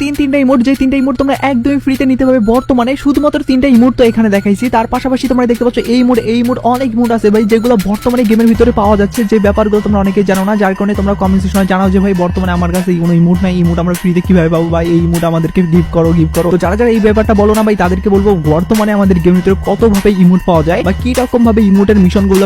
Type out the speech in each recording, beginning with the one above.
তিন তিনটা নিতে বর্তমানে। শুধুমাত্র তিনটা এখানে দেখাইছি। তার পাশাপাশি অনেক আছে যেগুলো বর্তমানে ভিতরে পাওয়া যাচ্ছে। যে তোমরা অনেকেই জানো না, যার কারণে তোমরা যে ভাই কাছে ফ্রিতে কীভাবে পাবো? এই আমাদেরকে গিফট করো গিফট করো। যারা যারা এই ব্যাপারটা বলো না ভাই, তাদেরকে বলব, বর্তমানে আমাদের ভিতরে ইমোট পাওয়া যায় বা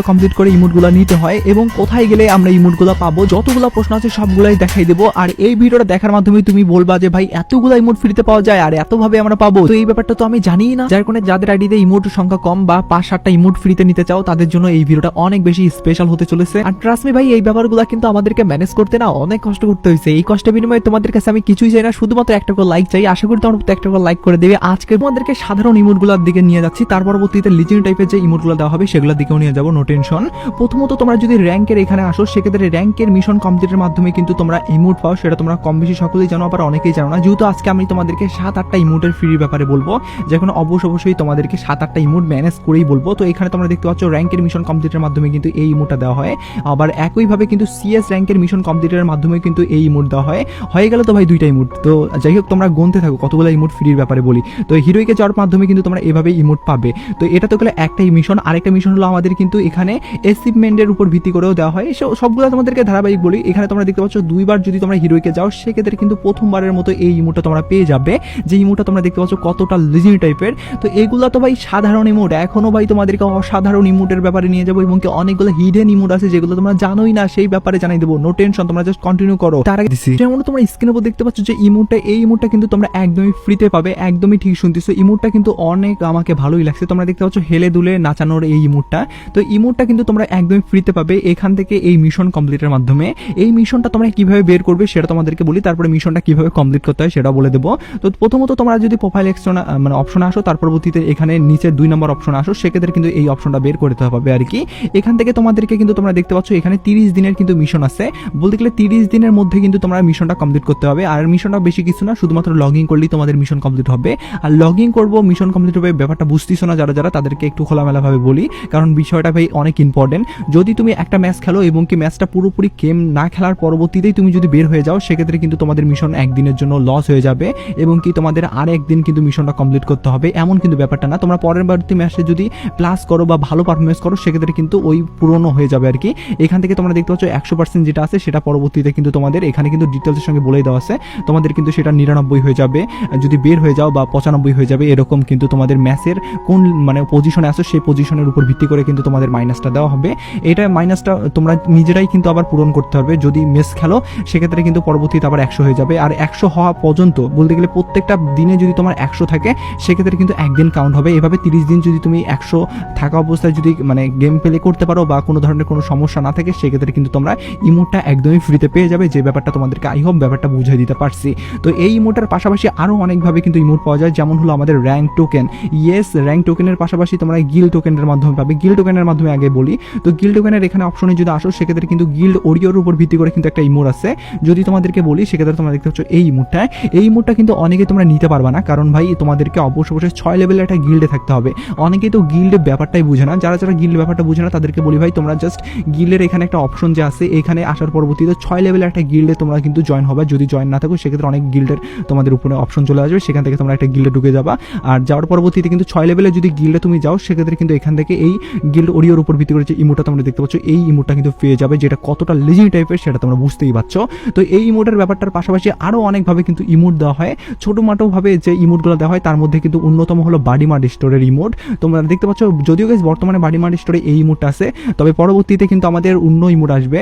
কমপ্লিট করে নিতে হয় এবং কোথায় গেলে আমরা ইমোটগুলো পাবো? যতগুলো প্রশ্ন আছে সবগুলাই দেখাই দেবো। আর এই ভিডিওটা দেখার মাধ্যমে তুমি বলবা যে, ভাই, এতগুলো ইমোট ফ্রিতে পাওয়া যায়, আর এত ভাবে আমরা পাবো। তো এই ব্যাপারটা তো আমি জানি না। যার কারণে যাদের আইডিতে ইমোট সংখ্যা কম বা পাঁচ, সাতটা ইমোট ফ্রিতে নিতে চাও, তাদের জন্য এই ভিডিওটা অনেক বেশি স্পেশাল হতে চলেছে। আর ট্রাস্ট মি ভাই, এই ব্যাপারগুলো কিন্তু আমাদেরকে ম্যানেজ করতে না অনেক কষ্ট করতে হয়েছে। এই কষ্টের বিনিময়ে তোমাদের কাছে আমি কিছুই চাই না, শুধুমাত্র একটা করে লাইক চাই। আশা করি তোমার একটা করে লাইক করে দেবে। আজকে তোমাদেরকে সাধারণ ইমোটগুলোর দিকে নিয়ে যাচ্ছি। তার পরবর্তীতে লিজেন্ড টাইপের যে ইমোটগুলো দেওয়া হবে, সেগুলোর দিকেও নিয়ে যাব নো টেনশন প্রথমত তোমরা যদি র্যাঙ্কের এখানে আসো, সেক্ষেত্রে র্যাঙ্কের মিশন কমপ্লিটের মাধ্যমে কিন্তু তোমরা ইমোট পাও। সেটা তোমরা কম বেশি সকলেই জানো, আবার অনেকেই জানো না। যেহেতু আজকে আমি তোমাদেরকে সাত আটটা ইমোটের ফ্রির ব্যাপারে বলব যে যেখানে অবশ্য অবশ্যই তোমাদেরকে সাত আটটা ইমোট ম্যানেজ করেই বলব। তো এখানে তোমরা দেখতে পাচ্ছ র্যাঙ্কের মিশন কমপ্লিটের মাধ্যমে কিন্তু এই ইমোটটা দেওয়া হয়। আবার একইভাবে কিন্তু সিএস র্যাঙ্কের মিশন কমপ্লিটের মাধ্যমে কিন্তু এই ইমোট দেওয়া হয়। হয়ে গেল তো ভাই দুইটা ইমোট তো যাই হোক, তোমরা গুনতে থাকো, কতগুলো ইমোট ফ্রির ব্যাপারে বলি। তো হিরোইকে যাওয়ার মাধ্যমে কিন্তু তোমরা এভাবে ইমোট পাবে। তো এটা তো গেলে একটাই মিশন আরেকটা মিশন হলো আমাদের কিন্তু এখানে অ্যাচিভমেন্টের উপর ভিত্তি করেও দেওয়া হয়। সবগুলো তোমাদেরকে ধারাবাহিক বলি। এখানে তোমরা দেখতে পাচ্ছ, দুইবার যদি তোমরা হিরোইকে যাও, সেক্ষেত্রে কিন্তু প্রথমবারের মতো এই ইমোটটা তোমরা পেয়ে যাবে। যে ইমোটটা তোমরা দেখতে পাচ্ছ কতটা লিজিং টাইপের। তো এগুলো তো ভাই সাধারণ ইমোট। এখনও ভাই তোমাদেরকে অসাধারণ ইমোটের ব্যাপারে নিয়ে যাব এবং কি অনেকগুলো হিডেন ইমোট আছে যেগুলো তোমরা জানোই না, সেই ব্যাপারে জানাই দেবো। নো টেনশন তোমরা জাস্ট কন্টিনিউ করো। তার আগে দিছি। যেমন তোমরা স্ক্রিনের উপর দেখতে পাচ্ছ যে ইমোটটা, এই ইমোটটা কিন্তু তোমরা একদমই ফ্রিতে পাবে, একদমই ঠিক শুনতেছো। ইমোটটা কিন্তু অনেক আমাকে ভালোই লাগছে। তোমরা দেখতে পাচ্ছ হেলে দুলে নাচানোর এই ইমোটটা। তো ইমোটটা কিন্তু তোমরা একদমই ফ্রিতে পাবে এখান থেকে এই মিশন কমপ্লিটের মাধ্যমে। এই মিশনটা তোমরা কীভাবে বের করবে সেটা তোমাদেরকে বলি, তারপরে মিশনটা কীভাবে কমপ্লিট করতে হয় সেটা বলে দেবো। তো প্রথমত তোমরা যদি প্রোফাইল এক্সট্রা মানে অপশনে আসো তার পরবর্তীতে এখানে নিচের দুই নম্বর অপশন আসো, সেক্ষেত্রে কিন্তু এই অপশনটা বের করতে হবে আর কি। এখান থেকে তোমাদেরকে কিন্তু তোমরা দেখতে পাচ্ছ, এখানে তিরিশ দিনের কিন্তু মিশন আছে। বলতে গেলে তিরিশ দিনের মধ্যে কিন্তু তোমরা মিশনটা কমপ্লিট করতে হবে। আর মিশনটা বেশি কিছু না, শুধুমাত্র লগ ইন করলেই তোমাদের মিশন কমপ্লিট হবে। আর লগ ইন করব মিশন কমপ্লিট হবে, ব্যাপারটা বুঝতেছো না যারা যারা, তাদেরকে একটু খোলামেলাভাবে বলি। কারণ বিষয়টা ভাই অনেক ইম্পর্টেন্ট যদি তুমি একটা ম্যাচ খেলো এবং কি ম্যাচটা পুরোপুরি গেম না খেলার পরবর্তীতেই তুমি যদি বের হয়ে যাও, সেক্ষেত্রে কিন্তু তোমাদের মিশন একদিনের জন্য লস হয়ে যাবে এবং কি তোমাদের আর একদিন কিন্তু মিশনটা কমপ্লিট করতে হবে। এমন কিন্তু ব্যাপারটা না। তোমরা পরের বারটি ম্যাচে যদি প্লাস করো বা ভালো পারফরমেন্স করো, সেক্ষেত্রে কিন্তু ওই পুরনো হয়ে যাবে আর কি এখান থেকে তোমরা দেখতে পাচ্ছ একশো পার্সেন্ট যেটা আছে, সেটা পরবর্তীতে কিন্তু তোমাদের এখানে কিন্তু ডিটেলসের সঙ্গে বলে দেওয়া আছে। তোমাদের কিন্তু সেটা নিরানব্বই হয়ে যাবে। যদি বের হয়ে যাও বা পঁচানব্বই হয়ে যাবে, এরকম কিন্তু তোমাদের ম্যাচের কোন মানে পজিশনে আসো, সেই পজিশনের উপর ভিত্তি করে কিন্তু তোমাদের মাইনাসটা দেওয়া হবে। এটা মাইনাসটা তোমরা নিজেরাই কিন্তু আবার পূরণ করতে হবে। যদি মেস খেলো, সেক্ষেত্রে কিন্তু পরবর্তীতে আবার একশো হয়ে যাবে আর একশো হওয়া পর্যন্ত বলতে গেলে প্রত্যেকটা দিনে যদি তোমার একশো থাকে, সেক্ষেত্রে কিন্তু একদিন কাউন্ট হবে। এভাবে তিরিশ দিন যদি তুমি একশো থাকা অবস্থায় যদি মানে গেম প্লে করতে পারো বা কোনো ধরনের কোনো সমস্যা না থাকে, সেক্ষেত্রে কিন্তু তোমরা ইমোটটা একদমই ফ্রিতে পেয়ে যাবে। যে ব্যাপারটা তোমাদেরকে আই হোপ ব্যাপারটা বুঝিয়ে দিতে পারছি। তো এই ইমোটার পাশাপাশি আরও অনেকভাবে কিন্তু ইমোট পাওয়া যায়। যেমন হলো আমাদের র্যাঙ্ক টোকেন ইয়েস র্যাঙ্ক টোকেনের পাশাপাশি তোমরা গিল টোকেনের মাধ্যমে পাবে। গিল টোকেনের মাধ্যমে আগে বলি, তো গিল টোকেনের এখানে অপশনে যদি আসো, সেক্ষেত্রে কিন্তু গিল্ড ওরিওর উপর ভিত্তি করে কিন্তু একটা ইমোট আছে। যদি তোমাদেরকে বলি, সেক্ষেত্রে তোমরা দেখতে পাচ্ছ এই ইমোটটা এই ইমোটটা কিন্তু অনেকে তোমরা নিতে পারবা না, কারণ ভাই তোমাদেরকে অবশ্য অবশ্যই ছয় লেভেলের একটা গিল্ডে থাকতে হবে। অনেকেই তো গিল্ড ব্যাপারটাই বুঝে না। যারা যারা গিল্ড ব্যাপারটা বুঝে না, তাদেরকে বলি ভাই, তোমরা জাস্ট গিল্ডের এখানে একটা অপশন যে আছে, এখানে আসার পরবর্তীতে ছয় লেভেলের একটা গিল্ডে তোমরা কিন্তু জয়েন হবে। যদি জয়েন না থাকো, সেক্ষেত্রে অনেক গিল্ডের তোমাদের উপরে অপশন চলে আসবে। সেখান থেকে তোমরা একটা গিল্ডে ঢুকে যাবা। আর যাওয়ার পরবর্তীতে কিন্তু ছয় লেভেলে যদি গিল্ডে তুমি যাও, সেক্ষেত্রে কিন্তু এখান থেকে এই গিল্ড ওরিওর উপর ভিত্তি করে যে ইমোটা তোমরা দেখতে পাচ্ছ, এই ইমোটা কিন্তু পেয়ে যাবে, যেটা কতটা লেজিং টাইপের সেটা তোমরা বুঝতেই পারছ। তো এই ইমোটের ব্যাপারটার পাশাপাশি আরও অনেকভাবে কিন্তু ইমোট দেওয়া হয়। ছোটো ভাবে যে ইমোটগুলো দেওয়া হয়, তার মধ্যে কিন্তু অন্যতম হলো বাডি মার্ড স্টোরের ইমোট তোমরা দেখতে পাচ্ছ, যদিও গেছ বর্তমানে বাডি মার্ড স্টোরে এই ইমোটটা আছে, তবে পরবর্তীতে কিন্তু আমাদের অন্য ইমোট আসবে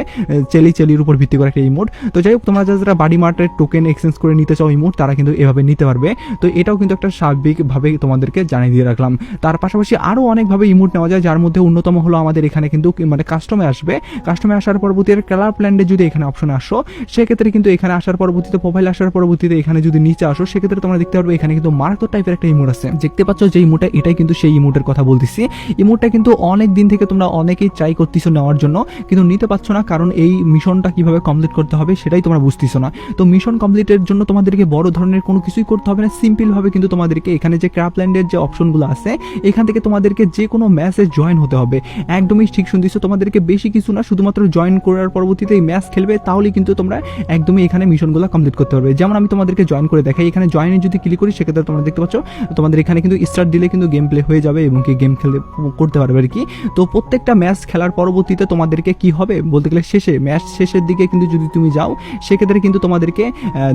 চেলি চেলির উপর ভিত্তি করে একটা ইমোট তো যাই হোক, তোমরা যারা যারা বাডি মার্টের টোকেন এক্সচেঞ্জ করে নিতে চাও ইমোট তারা কিন্তু এভাবে নিতে পারবে। তো এটাও কিন্তু একটা স্বাভাবিকভাবে তোমাদেরকে জানিয়ে দিয়ে রাখলাম। তার পাশাপাশি আরও অনেকভাবে ইমোট নেওয়া যায়, যার মধ্যে অন্যতম হলো আমাদের এখানে কিন্তু মানে কাস্টমে আসবে। কাস্টমে আসার পরবর্তী কালার প্ল্যান্ডে যদি এখানে অপশন আসো, সেক্ষেত্রে কিন্তু এখানে আসার পরবর্তীতে প্রোফাইল আসার পরবর্তীতে এখানে যদি নিচে আসো, সেক্ষেত্রে তোমরা দেখতে পারবে এখানে কিন্তু মারাত্মক টাইপের একটা ইমোট আছে। দেখতে পাচ্ছ যে ইমোটা এটাই কিন্তু সেই ইমোটের কথা বলতেছি। ইমোটটা কিন্তু অনেক দিন থেকে তোমরা অনেকেই ট্রাই করতেছো নেওয়ার জন্য, কিন্তু নিতে পারছ না, কারণ এই মিশনটা কীভাবে কমপ্লিট করতে হবে সেটাই তোমরা বুঝতেছো না। তো মিশন কমপ্লিটের জন্য তোমাদেরকে বড় ধরনের কোনো কিছুই করতে হবে না সিম্পল ভাবে কিন্তু তোমাদেরকে এখানে যে ক্র্যাপল্যান্ডের যে অপশনগুলো আছে, এখান থেকে তোমাদেরকে যে কোনো ম্যাচে জয়েন হতে হবে। একদমই ঠিক শুনতেছো, তোমাদেরকে বেশি কিছু না, শুধুমাত্র জয়েন করার পরবর্তীতে এই ম্যাচ খেলবে তাহলে কিন্তু তোমরা একদমই এখানে মিশনগুলো মিশনগুলো কমপ্লিট করতে পারবে। যেমন আমি তোমাদেরকে জয়েন করে দেখাই, এখানে জয়েনে যদি ক্লিক করি, সেক্ষেত্রে তোমরা দেখতে পাচ্ছ, তোমাদের এখানে কিন্তু স্টার্ট দিলে কিন্তু গেম প্লে হয়ে যাবে এবং কি গেম খেলে, করতে পারবে আর কি। তো প্রত্যেকটা ম্যাচ খেলার পরবর্তীতে তোমাদেরকে কি হবে বলতে গেলে শেষে ম্যাচ শেষের দিকে কিন্তু যদি তুমি যাও, সেক্ষেত্রে কিন্তু তোমাদেরকে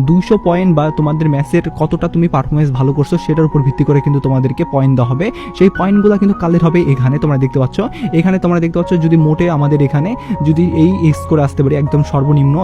দুইশো পয়েন্ট বা তোমাদের ম্যাচের কতটা তুমি পারফরমেন্স ভালো করছ সেটার উপর ভিত্তি করে কিন্তু তোমাদেরকে পয়েন্ট দেওয়া হবে। সেই পয়েন্টগুলো কিন্তু কালেক্ট হবে এখানে, তোমরা দেখতে পাচ্ছ। এখানে তোমরা দেখতে পাচ্ছ যদি মোটে আমাদের এখানে যদি এই স্কোরে আসতে পারি একদম সর্বনিম্ন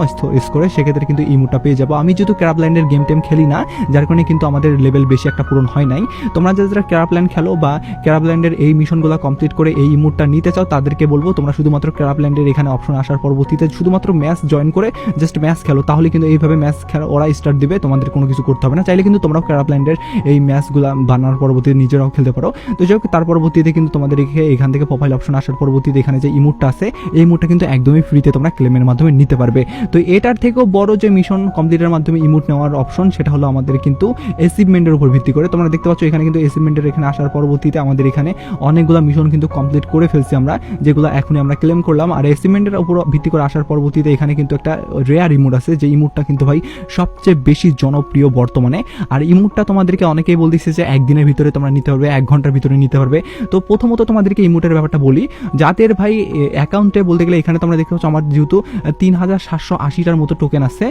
স্কোরে সেক্ষেত্রে কিন্তু এই মুটটা পেয়ে যাব। আমি যেহেতু ক্যারাপল্যান্ডের গেম টেম খেলি না, যার কারণে কিন্তু আমাদের লেভেল বেশি একটা পূরণ হয় নাই। তোমরা যারা যারা ক্যারাপল্যান্ড খেলো বা ক্যারাপল্যান্ডের এই মিশনগুলো কমপ্লিট করে এই ইমুটটা নিতে চাও, তাদেরকে বলব তোমরা শুধুমাত্র ক্যারাপল্যান্ডের এখানে অপশন আসার পরবর্তীতে শুধুমাত্র ম্যাচ জয়েন করে জাস্ট ম্যাচ খেলো। তাহলে কিন্তু এইভাবে ম্যাচ খেলা, ওরা স্টার্ট দিবে, তোমাদের কোনো কিছু করতে হবে না। চাইলে কিন্তু তোমরাও ক্যারাপল্যান্ডের এই ম্যাচগুলো বানানোর পরবর্তীতে নিজেরাও খেলতে পারো। তো যাই হোক, তার পরবর্তীতে কিন্তু তোমাদের এখে- এখান থেকে প্রোফাইল অপশন আসার পরবর্তীতে এখানে যে ইমুটটা আছে, এই ইমুটটা কিন্তু একদমই ফ্রিতে তোমরা ক্লেমের মাধ্যমে নিতে পারবে। তো এটার থেকেও বড় যে মিশন কমপ্লিটের মাধ্যমে ইমুট নেওয়ার অপশন সেটা হলো আমাদের কিন্তু অ্যাচিভমেন্টের উপর ভিত্তি করে। তোমরা দেখতে পাচ্ছ এখানে কিন্তু অ্যাচিভমেন্টের এখানে আসার পরবর্তীতে আমাদের এখানে অনেকগুলো মিশন কিন্তু কমপ্লিট করে ফেলছি আমরা, যেগুলো এখনই আমরা ক্লেম করলাম। আর অ্যাচিভমেন্টের উপর ভিত্তি করে আসার পরবর্তীতে এখানে কিন্তু একটা রেয়ার ইমুট আছে, যে ইমুটটা কিন্তু ভাই সবচেয়ে বেশি জনপ্রিয় বর্তমানে। আর ইমুটটা তোমাদেরকে অনেকেই বলতেছে যে একদিনের ভিতরে তোমরা নিতে পারবে, এক ঘণ্টার ভিতরে নিতে পারবে। তো প্রথমত তোমাদেরকে ইমুটের ব্যাপারটা বলি। যাদের ভাই অ্যাকাউন্টে বলতে গেলে এখানে তোমরা দেখতে পাচ্ছ, আমার যেহেতু তিন হাজার সাতশো আশিটার মতো টোকেন আছে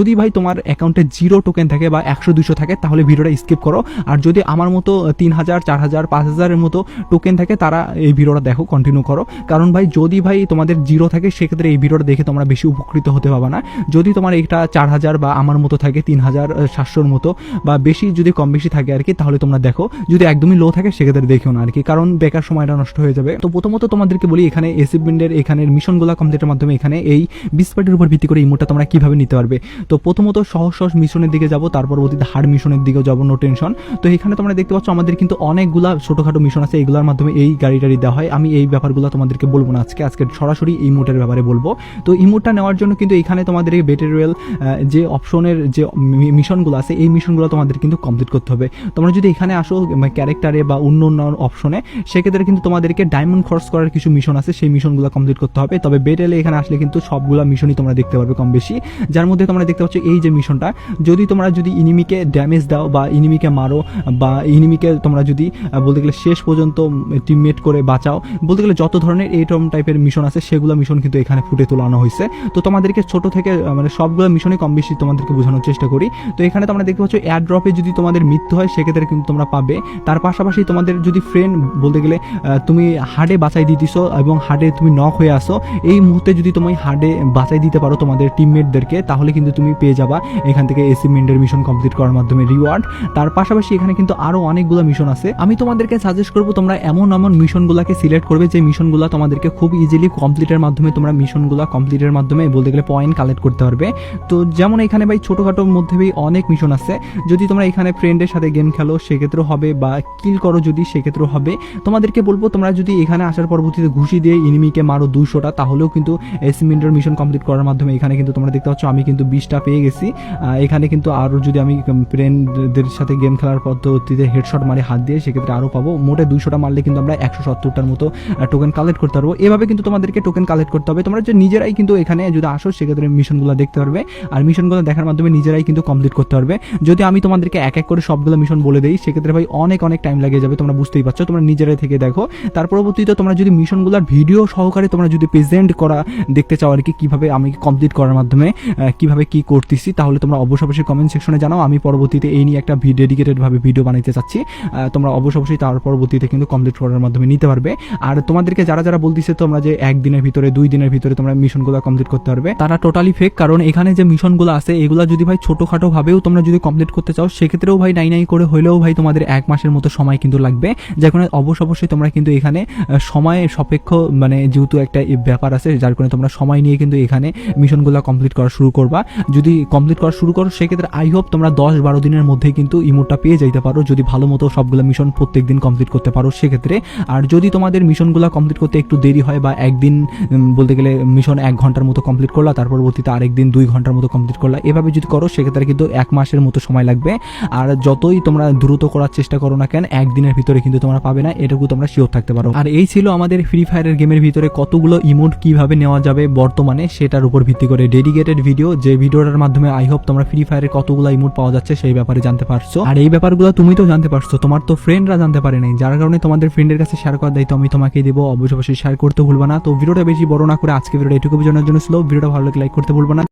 যদি ভাই তোমার অ্যাকাউন্টে জিরো টোকেন থাকে বা একশো, দুশো থাকে, তাহলে ভিডিওটা স্কিপ করো। আর যদি আমার মতো তিন হাজার, চার হাজার, পাঁচ হাজারের মতো টোকেন থাকে, তারা এই ভিডিওটা দেখো কন্টিনিউ করো। কারণ ভাই, যদি ভাই তোমাদের জিরো থাকে, সেক্ষেত্রে এই ভিডিওটা দেখে তোমরা বেশি উপকৃত হতে পারবে না। যদি তোমার এটা চার হাজার বা আমার মতো থাকে, তিন হাজার সাতশোর মতো বা বেশি যদি কম বেশি থাকে আর কি, তাহলে তোমরা দেখো। যদি একদমই লো থাকে, সেক্ষেত্রে দেখো না আর কি, কারণ বেকার সময়টা নষ্ট হয়ে যাবে। তো প্রথমত তোমাদেরকে বলি, এখানে এসিভমেন্টের এখানের মিশনগুলো কমপ্লিটের মাধ্যমে এখানে এই বিস্পার্টির উপর ভিত্তি করে ইমোটটা তোমরা কীভাবে নিতে পারবে? তো প্রথমত সহজ সহজ মিশনের দিকে যাব, তার পরবর্তীতে হার্ড মিশনের দিকেও যাব নো টেনশন তো এখানে তোমরা দেখতে পাচ্ছ আমাদের কিন্তু অনেকগুলা ছোটোখাটো মিশন আছে এইগুলোর মাধ্যমে এই গাড়ি টাড়ি দেওয়া হয়। আমি এই ব্যাপারগুলো তোমাদেরকে বলব না আজকে আজকে সরাসরি এই মোটের ব্যাপারে বলব। তো ইমোটটা নেওয়ার জন্য কিন্তু এখানে তোমাদের এই বেটেরিয়াল যে অপশনের যে মিশনগুলো আছে, এই মিশনগুলো তোমাদের কিন্তু কমপ্লিট করতে হবে। তোমরা যদি এখানে আসো ক্যারেক্টারে বা অন্য অন্য অপশনে সেক্ষেত্রে কিন্তু তোমাদেরকে ডায়মন্ড খরচ করার কিছু মিশন আছে, সেই মিশনগুলো কমপ্লিট করতে হবে। তবে বেটেলে এখানে আসলে কিন্তু সবগুলো মিশনই তোমরা দেখতে পারবে কম বেশি। যার মধ্যে তোমরা দেখতে পাচ্ছ এই যে মিশনটা, যদি তোমরা যদি ইনিমিকে ড্যামেজ দাও বা ইনিমিকে মারো বা ইনিমিকে তোমরা যদি বলতে গেলে শেষ পর্যন্ত টিমমেট করে বাঁচাও, বলতে গেলে যত ধরনের এইরকম টাইপের মিশন আছে, সেগুলো মিশন কিন্তু এখানে ফুটে তোলানো হয়েছে। তো তোমাদেরকে ছোট থেকে মানে সবগুলো মিশনে কম বেশি তোমাদেরকে বোঝানোর চেষ্টা করি। তো এখানে তোমরা দেখতে পাচ্ছ এয়ার ড্রপে যদি তোমাদের মৃত্যু হয়, সেক্ষেত্রে কিন্তু তোমরা পাবে। তার পাশাপাশি তোমাদের যদি ফ্রেন্ড বলতে গেলে তুমি হার্ডে বাঁচাই দিতেছো এবং হার্ডে তুমি নক হয়ে আসো এই মুহূর্তে যদি তুমি হার্ডে বাঁচাই দিতে পারো তোমাদের টিমমেটদেরকে তাহলে কিন্তু তুমি পেয়ে যাবা। এখান থেকে এসিমেন্টের মিশন কমপ্লিট করার মাধ্যমে রিওয়ার্ড তার পাশাপাশি এখানে কিন্তু আরও অনেকগুলো মিশন আছে। আমি তোমাদেরকে সাজেস্ট করব, তোমরা এমন এমন মিশনগুলোকে সিলেক্ট করবে, যে মিশনগুলো তোমাদেরকে খুব ইজিলি কমপ্লিটের মাধ্যমে, তোমরা মিশনগুলো কমপ্লিটের মাধ্যমে বলতে গেলে পয়েন্ট কালেক্ট করতে পারবে। তো যেমন এখানে ভাই ছোটোখাটোর মধ্যে ভাই অনেক মিশন আছে। যদি তোমরা এখানে ফ্রেন্ডের সাথে গেম খেলো, সেক্ষেত্রেও হবে বা কিল করো যদি, সেক্ষেত্রেও হবে। তোমাদেরকে বলব, তোমরা যদি এখানে আসার পরবর্তীতে ঘুষি দিয়ে ইনিমিকে মারো দুশোটা তাহলেও কিন্তু এসিমেন্টের মিশন কমপ্লিট করার মাধ্যমে এখানে কিন্তু তোমরা দেখতে পাচ্ছ, আমি কিন্তু বিশটা পেয়ে গেছি। এখানে কিন্তু আরও যদি আমি ফ্রেন্ডদের সাথে গেম খেলার পদ্ধতিতে হেডশট মারি, হাত দিয়ে, সেক্ষেত্রে আরও পাবো। মোটে দুশোটা মারলে কিন্তু আমরা একশো সত্তরটার মতো টোকেন কালেক্ট করতে পারব। এভাবে কিন্তু তোমাদেরকে টোকেন কালেক্ট করতে হবে। তোমরা যে নিজেরাই কিন্তু এখানে যদি আসো, সেক্ষেত্রে মিশনগুলো দেখতে পারবে। আর মিশনগুলো দেখার মাধ্যমে নিজেরাই কিন্তু কমপ্লিট করতে পারবে। যদি আমি তোমাদেরকে এক এক করে সবগুলো মিশন বলে দিই, সেক্ষেত্রে ভাই অনেক অনেক টাইম লাগে যাবে, তোমরা বুঝতেই পারছ। তোমরা নিজেরাই থেকে দেখো। তার পরবর্তীতে তোমরা যদি মিশনগুলোর ভিডিও সহকারে তোমরা যদি প্রেজেন্ট করা দেখতে চাও আর কি, কীভাবে আমি কমপ্লিট করার মাধ্যমে কীভাবে কি করতেছি, তাহলে তোমরা অবশ্যই অবশ্যই কমেন্ট সেকশনে জানাও। আমি পরবর্তীতে এই নিয়ে একটা ডেডিকেটেড ভাবে ভিডিও বানাইতে চাচ্ছি। তোমরা অবশ্যই অবশ্যই তার পরবর্তীতে কিন্তু কমপ্লিট করার মাধ্যমে নিতে পারবে। আর তোমাদেরকে যারা যারা বলতেছে তোমরা যে একদিনের ভিতরে, দুই দিনের ভিতরে তোমরা মিশনগুলো কমপ্লিট করতে পারবে, তারা টোটালি ফেক কারণ এখানে যে মিশনগুলো আছে, এগুলো যদি ভাই ছোটোখাটো ভাবেও তোমরা যদি কমপ্লিট করতে চাও, সেক্ষেত্রেও ভাই নাই নাই করে হলেও ভাই তোমাদের এক মাসের মতো সময় কিন্তু লাগবে। যার কারণে অবশ্যই তোমরা কিন্তু এখানে সময় সাপেক্ষ মানে যেহেতু একটা ব্যাপার আছে, যার কারণে তোমরা সময় নিয়ে কিন্তু এখানে মিশনগুলো কমপ্লিট করা শুরু করবা। যদি কমপ্লিট করা শুরু করো, সেক্ষেত্রে আই হোপ তোমরা দশ বারো দিনের মধ্যে কিন্তু ইমোটটা পেয়ে যাইতে পারো। যদি ভালো মতো সবগুলো মিশন প্রত্যেক দিন কমপ্লিট করতে পারো, সেক্ষেত্রে। আর যদি তোমাদের মিশনগুলো কমপ্লিট করতে একটু দেরি হয় বা একদিন বলতে গেলে মিশন এক ঘণ্টার মতো কমপ্লিট করলা, তার পরবর্তীতে আরেকদিন দুই ঘণ্টার মতো কমপ্লিট করলা, এভাবে যদি করো, সেক্ষেত্রে কিন্তু এক মাসের মতো সময় লাগবে। আর যতই তোমরা দ্রুত করার চেষ্টা করো না কেন, একদিনের ভিতরে কিন্তু তোমরা পাবে না, এটুকু তোমরা শিওর থাকতে পারো। আর এই ছিল আমাদের ফ্রি ফায়ারের গেমের ভিতরে কতগুলো ইমোট কীভাবে নেওয়া যাবে বর্তমানে, সেটার উপর ভিত্তি করে ডেডিকেটেড ভিডিও যে ভিডিও ভিডিওটার মাধ্যমে আই হোপ তোমরা ফ্রি ফায়ারে কতগুলো ইমোট পাওয়া যাচ্ছে সেই ব্যাপারে জানতে পারছ। আর এই ব্যাপারগুলো তুমি তো জানতে পারছ, তোমার তো ফ্রেন্ডরা জানতে পারে নাই। যার কারণে তোমাদের ফ্রেন্ডের কাছে শেয়ার করার দায়িত্ব আমি তোমাকে দেবো। অবশ্যই শেয়ার করতে ভুলবা না। তো ভিডিওটা বেশি বড় না করে আজকে ভিডিওটা এটুকু জানার জন্য ছিল ভিডিওটা ভালো লাগলে লাইক করতে ভুলবা না।